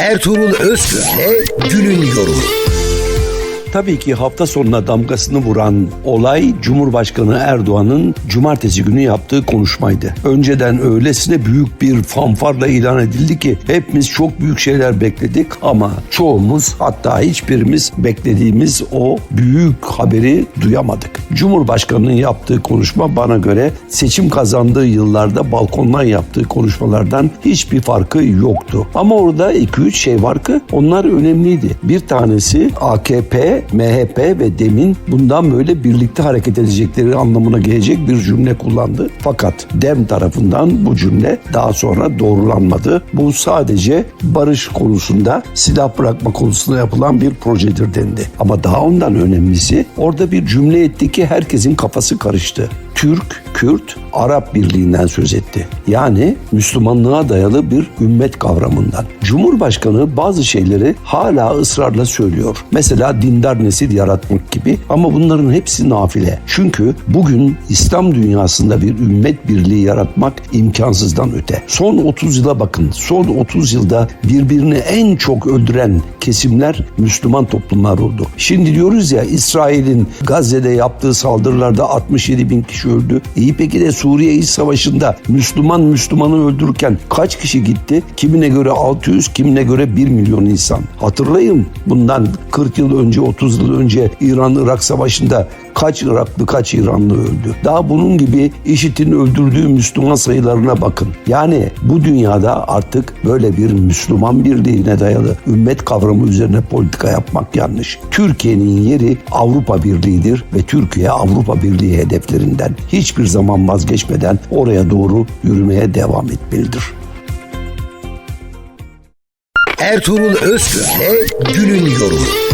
Ertuğrul Özkürk'le günün yorumu. Tabii ki hafta sonuna damgasını vuran olay Cumhurbaşkanı Erdoğan'ın cumartesi günü yaptığı konuşmaydı. Önceden öylesine büyük bir fanfarla ilan edildi ki hepimiz çok büyük şeyler bekledik ama çoğumuz hatta hiçbirimiz beklediğimiz o büyük haberi duyamadık. Cumhurbaşkanının yaptığı konuşma bana göre seçim kazandığı yıllarda balkondan yaptığı konuşmalardan hiçbir farkı yoktu. Ama orada 2-3 şey var ki onlar önemliydi. Bir tanesi AKP MHP ve DEM'in bundan böyle birlikte hareket edecekleri anlamına gelecek bir cümle kullandı. Fakat DEM tarafından bu cümle daha sonra doğrulanmadı. Bu sadece barış konusunda silah bırakma konusunda yapılan bir projedir dendi. Ama daha ondan önemlisi orada bir cümle etti ki herkesin kafası karıştı. Türk, Kürt, Arap birliğinden söz etti. Yani Müslümanlığa dayalı bir ümmet kavramından. Cumhurbaşkanı bazı şeyleri hala ısrarla söylüyor. Mesela dindar nesil yaratmak gibi ama bunların hepsi nafile. Çünkü bugün İslam dünyasında bir ümmet birliği yaratmak imkansızdan öte. Son 30 yıla bakın. Son 30 yılda birbirini en çok öldüren kesimler Müslüman toplumlar oldu. Şimdi diyoruz ya İsrail'in Gazze'de yaptığı saldırılarda 67 bin kişi öldü. İyi peki de Suriye İç Savaşı'nda Müslüman Müslümanı öldürürken kaç kişi gitti? Kimine göre 600, kimine göre 1 milyon insan. Hatırlayın bundan 40 yıl önce, 30 yıl önce İran-Irak Savaşı'nda kaç Iraklı kaç İranlı öldü. Daha bunun gibi IŞİD'in öldürdüğü Müslüman sayılarına bakın. Yani bu dünyada artık böyle bir Müslüman birliğine dayalı ümmet kavramı üzerine politika yapmak yanlış. Türkiye'nin yeri Avrupa Birliği'dir ve Türkiye Avrupa Birliği hedeflerinden hiçbir zaman vazgeçmeden oraya doğru yürümeye devam etmelidir. Ertuğrul Özkürk'le günün yorumu.